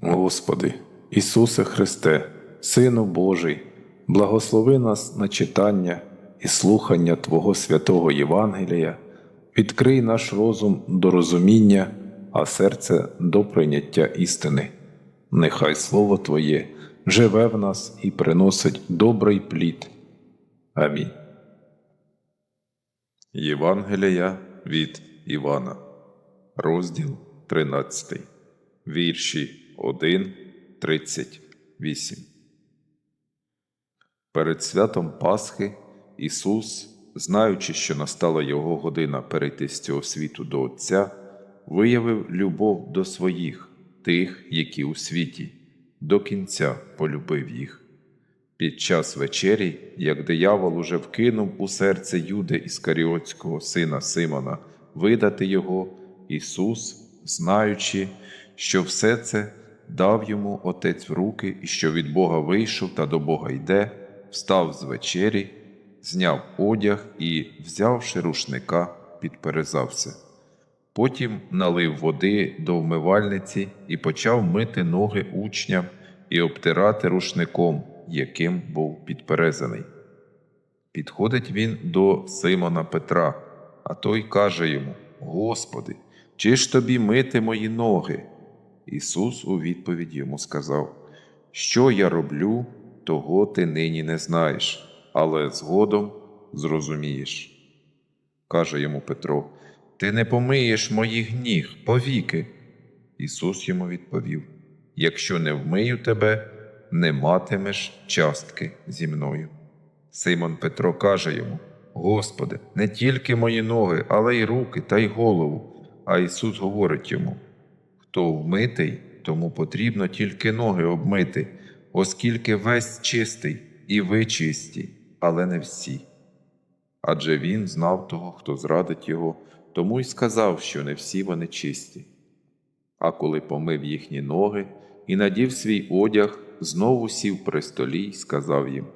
Господи, Ісусе Христе, Сину Божий, благослови нас на читання і слухання Твого святого Євангелія, відкрий наш розум до розуміння, а серце до прийняття істини. Нехай Слово Твоє живе в нас і приносить добрий плід. Амінь. Євангелія від Івана, розділ 13, вірші 1, 38. Перед святом Пасхи Ісус, знаючи, що настала Його година перейти з цього світу до Отця, виявив любов до своїх, тих, які у світі, до кінця полюбив їх. Під час вечері, як диявол уже вкинув у серце Юди Іскаріотського сина Симона видати його, Ісус, знаючи, що все це дав йому Отець в руки і що від Бога вийшов та до Бога йде, встав з вечері, зняв одяг і, взявши рушника, підперезався. Потім налив води до вмивальниці і почав мити ноги учням і обтирати рушником, яким був підперезаний. Підходить він до Симона Петра, а той каже йому: Господи, чи ж тобі мити мої ноги? Ісус у відповідь йому сказав: Що я роблю, того ти нині не знаєш, але згодом зрозумієш. Каже йому Петро: Ти не помиєш моїх ніг повіки. Ісус йому відповів: Якщо не вмию тебе, не матимеш частки зі мною. Симон Петро каже йому: Господи, не тільки мої ноги, але й руки та й голову. А Ісус говорить йому: Хто вмитий, тому потрібно тільки ноги обмити, оскільки весь чистий, і ви чисті, але не всі. Адже він знав того, хто зрадить його, тому й сказав, що не всі вони чисті. А коли помив їхні ноги і надів свій одяг, знову сів при столі й сказав їм: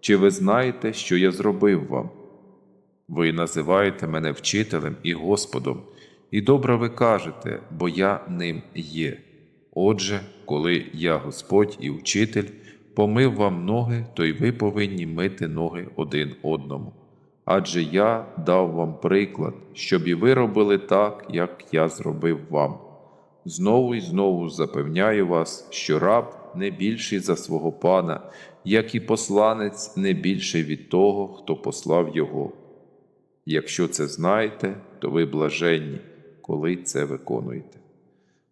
Чи ви знаєте, що я зробив вам? Ви називаєте мене вчителем і Господом, і добре ви кажете, бо я ним є. Отже, коли я Господь і учитель, помив вам ноги, то й ви повинні мити ноги один одному. Адже я дав вам приклад, щоб і ви робили так, як я зробив вам. Знову й знову запевняю вас, що раб не більший за свого пана, як і посланець не більший від того, хто послав його. Якщо це знаєте, то ви блаженні, коли це виконуєте.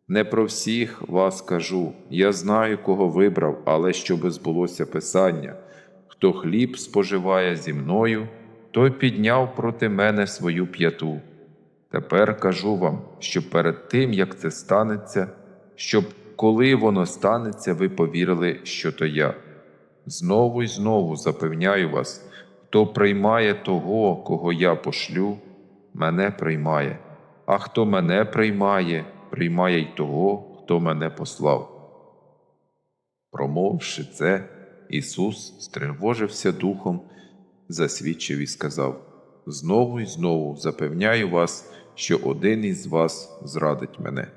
Не про всіх вас кажу, я знаю, кого вибрав, але щоби збулося Писання хто хліб споживає зі мною, той підняв проти мене свою п'яту. Тепер кажу вам, що перед тим, як це станеться, щоб коли воно станеться, ви повірили, що то я. Знову й знову запевняю вас, хто приймає того, кого я пошлю, мене приймає, а хто мене приймає, приймає й того, хто мене послав. Промовши це, Ісус стривожився духом, засвідчив і сказав: Знову й знову запевняю вас, що один із вас зрадить мене.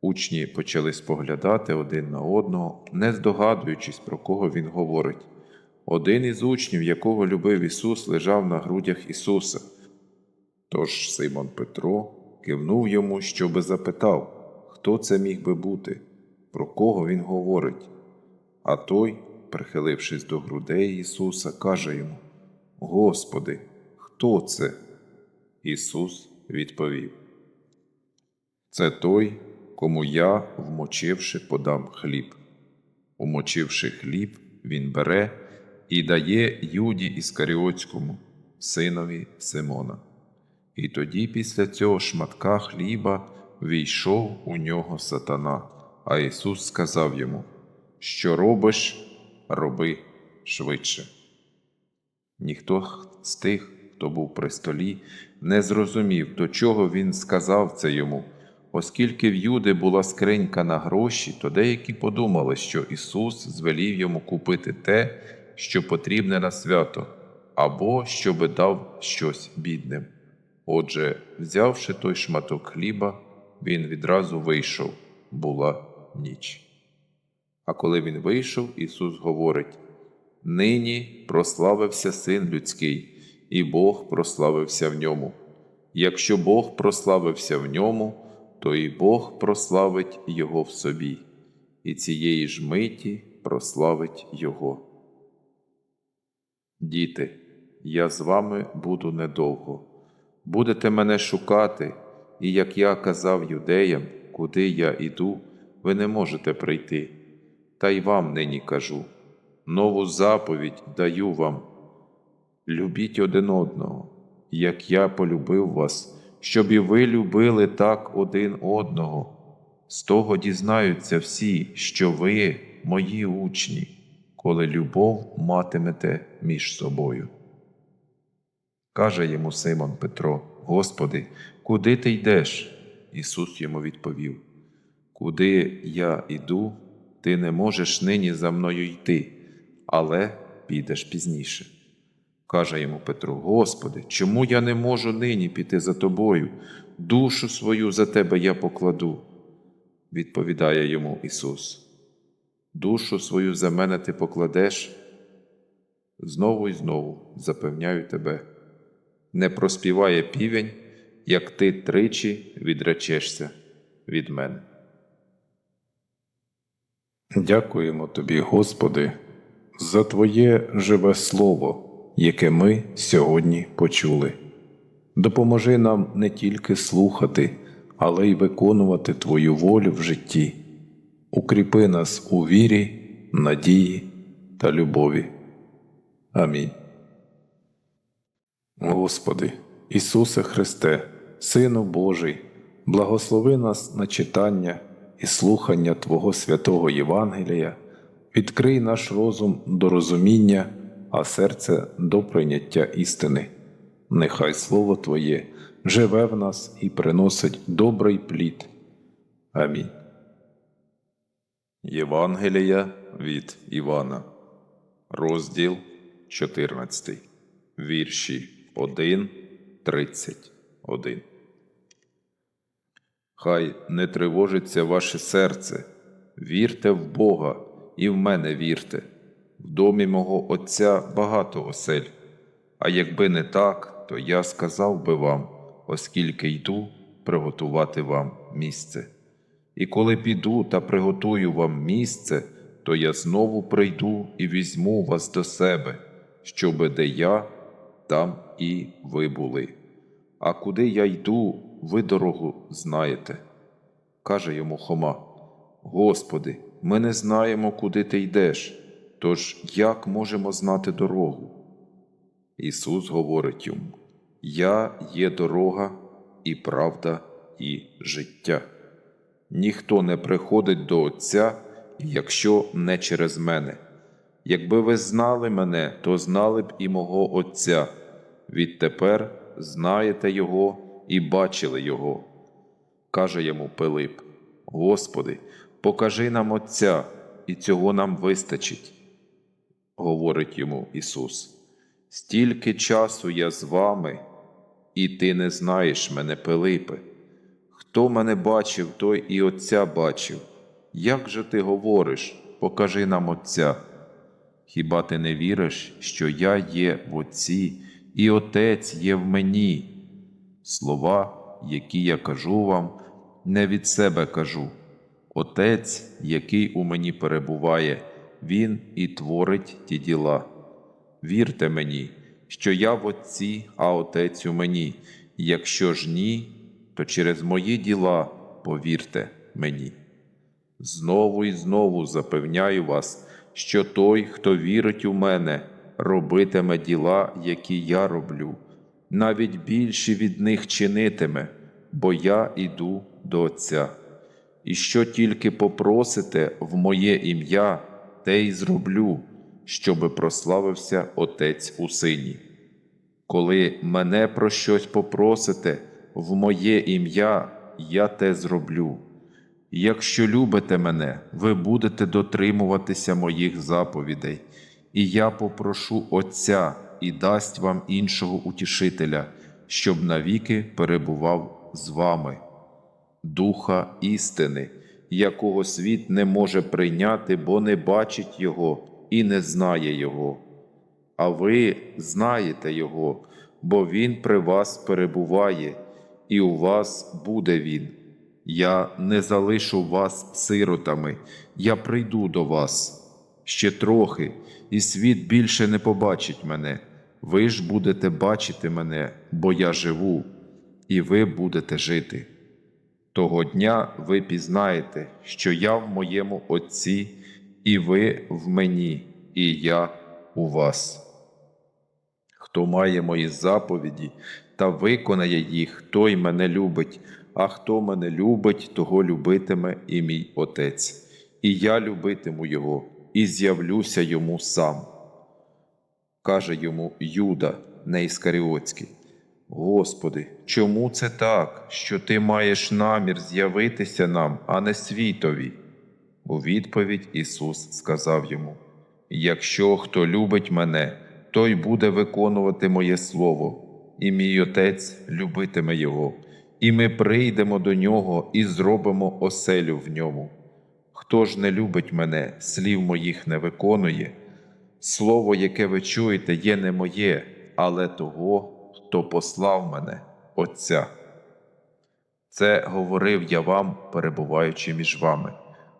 Учні почали споглядати один на одного, не здогадуючись, про кого він говорить. Один із учнів, якого любив Ісус, лежав на грудях Ісуса. Тож Симон Петро кивнув йому, щоби запитав, хто це міг би бути, про кого він говорить. А той, прихилившись до грудей Ісуса, каже йому: Господи, хто це? Ісус відповів: Це той, кому я, вмочивши, подам хліб. Умочивши хліб, він бере і дає Юді Іскаріотському, синові Симона. І тоді після цього шматка хліба війшов у нього сатана, а Ісус сказав йому: Що робиш, роби швидше. Ніхто з тих, хто був при столі, не зрозумів, до чого він сказав це йому. Оскільки в Юди була скринька на гроші, то деякі подумали, що Ісус звелів йому купити те, що потрібне на свято, або щоби дав щось бідним. Отже, взявши той шматок хліба, він відразу вийшов, була ніч. А коли він вийшов, Ісус говорить: Нині прославився Син людський, і Бог прославився в ньому. Якщо Бог прославився в ньому, то і Бог прославить Його в собі, і цієї ж миті прославить Його. Діти, я з вами буду недовго. Будете мене шукати, і як я казав юдеям, куди я іду, ви не можете прийти. Та й вам нині кажу нову заповідь даю вам. Любіть один одного, як я полюбив вас, щоб і ви любили так один одного. З того дізнаються всі, що ви мої учні, коли любов матимете між собою. Каже йому Симон Петро: Господи, куди ти йдеш? Ісус йому відповів: Куди я іду, ти не можеш нині за мною йти, але підеш пізніше. Каже йому Петро: Господи, чому я не можу нині піти за тобою? Душу свою за тебе я покладу. Відповідає йому Ісус. Душу свою за мене ти покладеш. Знову і знову запевняю тебе, не проспіває півень, як ти тричі відречешся від мене. Дякуємо Тобі, Господи, за Твоє живе Слово, яке ми сьогодні почули. Допоможи нам не тільки слухати, але й виконувати Твою волю в житті. Укріпи нас у вірі, надії та любові. Амінь. Господи, Ісусе Христе, Сину Божий, благослови нас на читання і слухання Твого святого Євангелія, відкрий наш розум до розуміння, а серце до прийняття істини. Нехай Слово Твоє живе в нас і приносить добрий плід. Амінь. Євангелія від Івана, розділ 14, вірші 1, 31. Хай не тривожиться ваше серце, вірте в Бога і в мене вірте. В домі мого Отця багато осель. А якби не так, то я сказав би вам, оскільки йду приготувати вам місце. І коли піду та приготую вам місце, то я знову прийду і візьму вас до себе, щоби де я, там і ви були. А куди я йду, ви дорогу знаєте. Каже йому Хома: Господи, ми не знаємо, куди ти йдеш, тож як можемо знати дорогу? Ісус говорить йому: Я є дорога і правда, і життя. Ніхто не приходить до Отця, якщо не через мене. Якби ви знали мене, то знали б і мого Отця. Відтепер знаєте Його і бачили Його. Каже йому Пилип: Господи, покажи нам Отця, і цього нам вистачить. Говорить йому Ісус. Стільки часу я з вами, і ти не знаєш мене, Пилипе. Хто мене бачив, той і Отця бачив. Як же ти говориш, покажи нам Отця? Хіба ти не віриш, що я є в Отці, і Отець є в мені? Слова, які я кажу вам, не від себе кажу. Отець, який у мені перебуває, Він і творить ті діла. Вірте мені, що я в Отці, а Отець у мені. Якщо ж ні, то через мої діла повірте мені. Знову і знову запевняю вас, що той, хто вірить у мене, робитиме діла, які я роблю, навіть більші від них чинитиме, бо я іду до Отця. І що тільки попросите в моє ім'я, те й зроблю, щоби прославився Отець у Сині. Коли мене про щось попросите в моє ім'я, я те зроблю. Якщо любите мене, ви будете дотримуватися моїх заповідей, і я попрошу Отця і дасть вам іншого утішителя, щоб навіки перебував з вами, Духа істини, якого світ не може прийняти, бо не бачить Його і не знає Його. А ви знаєте Його, бо Він при вас перебуває, і у вас буде Він. Я не залишу вас сиротами, я прийду до вас ще трохи, і світ більше не побачить мене. Ви ж будете бачити мене, бо я живу, і ви будете жити. Того дня ви пізнаєте, що я в моєму Отці, і ви в мені, і я у вас. Хто має мої заповіді та виконає їх, той мене любить, а хто мене любить, того любитиме і мій Отець, і я любитиму Його, і з'явлюся йому сам. Каже йому Юда, не Іскаріотський. Господи, чому це так, що ти маєш намір з'явитися нам, а не світові? У відповідь Ісус сказав йому: Якщо хто любить мене, той буде виконувати моє Слово, і мій Отець любитиме Його, і ми прийдемо до нього і зробимо оселю в ньому. Хто ж не любить мене, слів моїх не виконує, слово, яке ви чуєте, є не моє, але того, хто послав мене, Отця. Це говорив я вам, перебуваючи між вами.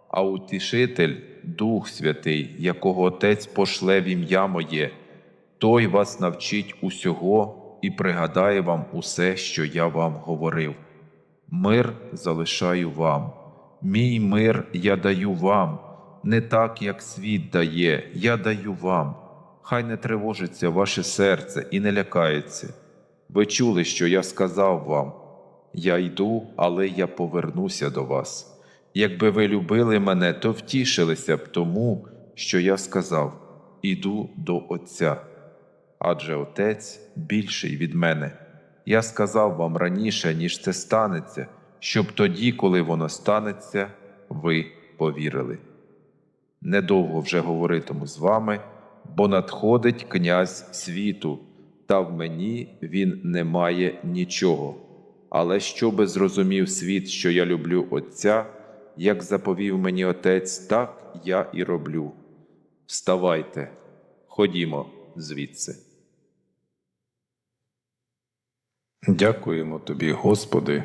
А утішитель, Дух Святий, якого Отець пошле в ім'я моє, той вас навчить усього і пригадає вам усе, що я вам говорив. Мир залишаю вам, мій мир я даю вам, не так, як світ дає, я даю вам. Хай не тривожиться ваше серце і не лякається. Ви чули, що я сказав вам. Я йду, але я повернуся до вас. Якби ви любили мене, то втішилися б тому, що я сказав: Іду до Отця. Адже Отець більший від мене. Я сказав вам раніше, ніж це станеться, щоб тоді, коли воно станеться, ви повірили. Недовго вже говоритиму з вами, бо надходить князь світу, та в мені він не має нічого. Але щоби зрозумів світ, що я люблю Отця, як заповів мені Отець, так я і роблю. Вставайте, ходімо звідси. Дякуємо Тобі, Господи,